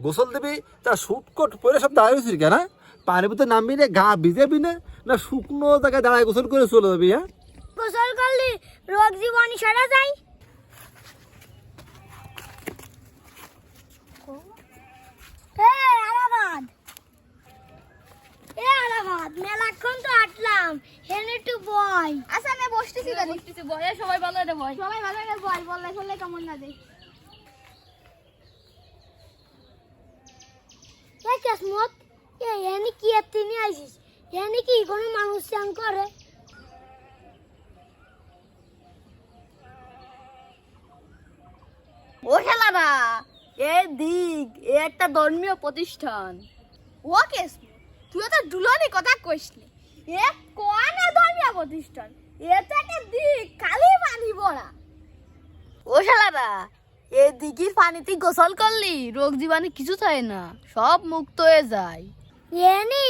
গোসল দিবি তা শুটকট পরে সব দাঁড়িয়ে রয়েছিস কেন হ্যাঁ? পানির ভিতরে নামবি না গা ভিজাবি না না শুকনো জায়গায় দাঁড়ায় গোসল করে চলে যাবি হ্যাঁ? গোসল করলে রোগ জীবাণু সারা যায়। মেলাক্ষণ তো হাঁটলাম হেনে একটু বয় আচ্ছা আমি বসতেছি বসতেছি বয়ে সবাই ভালো রে বয় সবাই ভালো বয় বললে কেমন না দেখ কি নিয়ে আইসিস কি কোনো মানুষ চান করে ও খেলারা এ দিক এ একটা ধর্মীয় প্রতিষ্ঠান। ও কেস তুই তো কথা কইসলি এ কোন ধর্মীয় প্রতিষ্ঠান? এ তো একটা দিক খালি পানি ভরা ও শালারা এ দিঘির পানিতে গোসল করলি? রোগ জীবাণু কিছু থাকে না সব মুক্ত হয়ে যায়। এনি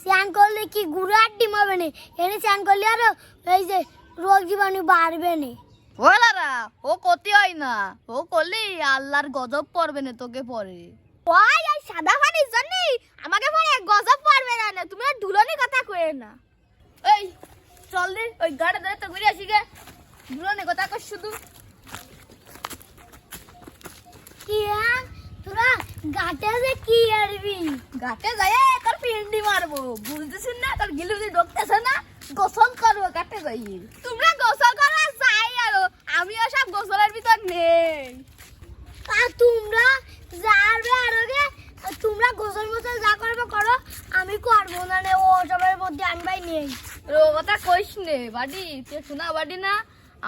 স্নান করলে কি গুড়ো ডিম হবে না? এনে স্নান করলে আরও এই যে রোগ জীবাণু বাড়বে না। ও লারা ও ক্ষতি হয় না। ও করলি আল্লাহর গজব পড়বে না তোকে পরে। ওই এই সাদা পানির জন্য আমাকে পরে গজব পড়বে না না তুমি আর দুলনি কথা কয়ে না। এই চল রে ওই গাড়ি ধরে তো ঘুরে আসি গে। দুলনি কথা কর শুধু কি হ্যাঁ গাটে যে কি আরবি? ঘাটে যাই তোর পিন্ডি মারবো। বুঝতেছিস না? তোর গিলু গিলি ঢুকতেছে না গোসল করব ঘাটে যাই তোমরা গোসল করো যাই আরও। আমিও সব গোসলের ভিতর নেই। আর তোমরা যাবে আর তোমরা গোসল মোসল যা করবে করো আমি করব না ও সবের মধ্যে আমি ভাই নেই। ও কথা কইস নে বাড়ি। তুই শোনা বাড়ি না?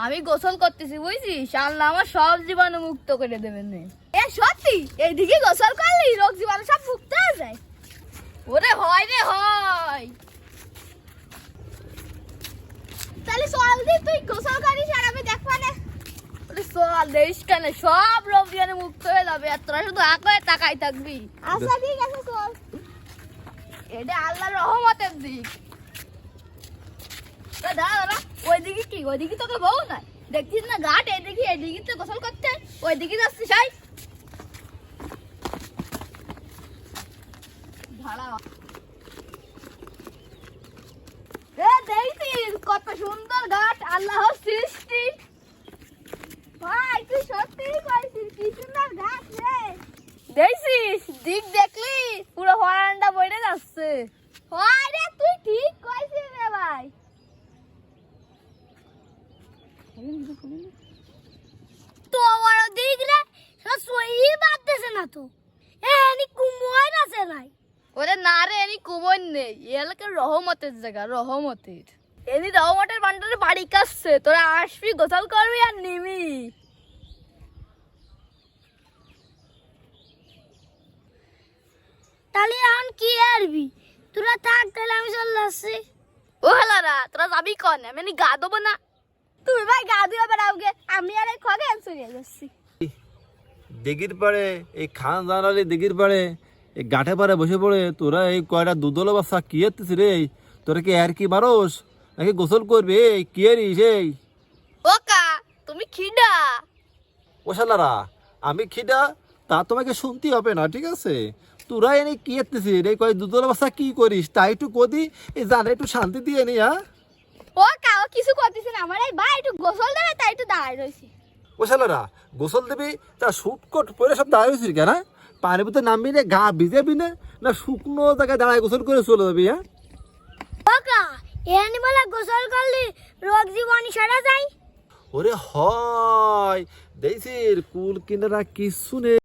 আমি গোসল করতেছি বুঝছিস? আল্লাহ আমার সব জীবাণু মুক্ত করে দেবে নে এ সত্যি? এইদিকে গোসল করলি রোগ জীবাণু সব মুক্ত হয়ে যায়? ওরে হয় রে হয়। তাহলে চল দি তুই গোসল করিস আর আমি দেখবা না। কেন সব রোগ জীবাণু মুক্ত হয়ে যাবে আর তোরা শুধু আঁকড়ে তাকাই থাকবি। আচ্ছা ঠিক আছে চল। এটা আল্লাহর রহমতের দিক। দাঁড়া ওইদিকে কি? ওইদিকে তোকে বউ না দেখছিস না ঘাট এদিকে এদিকে তো গোসল করতে। ওইদিকে যাচ্ছিস কত সুন্দর ঘাট আল্লাহর সৃষ্টি। ভাই, তুই কইছিস কি সুন্দর ঘাট রে। দিক দেখলি, পুরো হরান্ডা বইরে যাচ্ছে। হয় রে তুই ঠিক কইছিস রে ভাই তো বড় সই বাদতেছে না তো। এনি আছে নাই। ওরে না রে এনি নেই। রহমতের জায়গা রহমতের। এনি রহমতের বান্ডারে বাড়ি তোরা আসবি গোসল করবি আর নিবি। তাহলে এখন কি আরবি? তোরা থাক তাহলে আমি চলে আসছি। ও হেলারা তোরা যাবি কনে? আমি গা দেবো না। তুমি ভাই গা দিয়ে বেড়াওগে আমি আর এই খগে চলে যাচ্ছি। দিঘির পাড়ে এই খান জানালি দিঘির পাড়ে এই গাঠে পাড়ে বসে পড়ে তোরা এই কয়টা দুদল বাচ্চা কি এত্তিস রে? তোরা কি আর কি মারোস নাকি গোসল করবি? এই কি এরিস এই? ও কা তুমি খিডা ও শালারা আমি খিদা? তা তোমাকে শুনতে হবে না ঠিক আছে? তোরা এনে কি এত্তিস এই কয় দুদল বাচ্চা কি করিস? তাই একটু কদি এই জানে একটু শান্তি দিয়ে নি হ্যাঁ ও কা ও কিছু করতেছে না। আমার এই ভাই একটু গোসল দেবে তাই একটু দাঁড়ায় রয়েছি। ও শালারা গোসল দিবি তা শুটকট পরে সব দাঁড়িয়ে রয়েছিস কেন? পানির ভিতরে নামবি না গা ভিজাবি না না শুকনো জায়গায় দাঁড়ায় গোসল করে চলে যাবি হ্যাঁ? বাকা এনি বলে গোসল করলে রোগ জীবাণু সারা যায়? ওরে হয় দেখছিস কুল কিনারা কিছু নেই।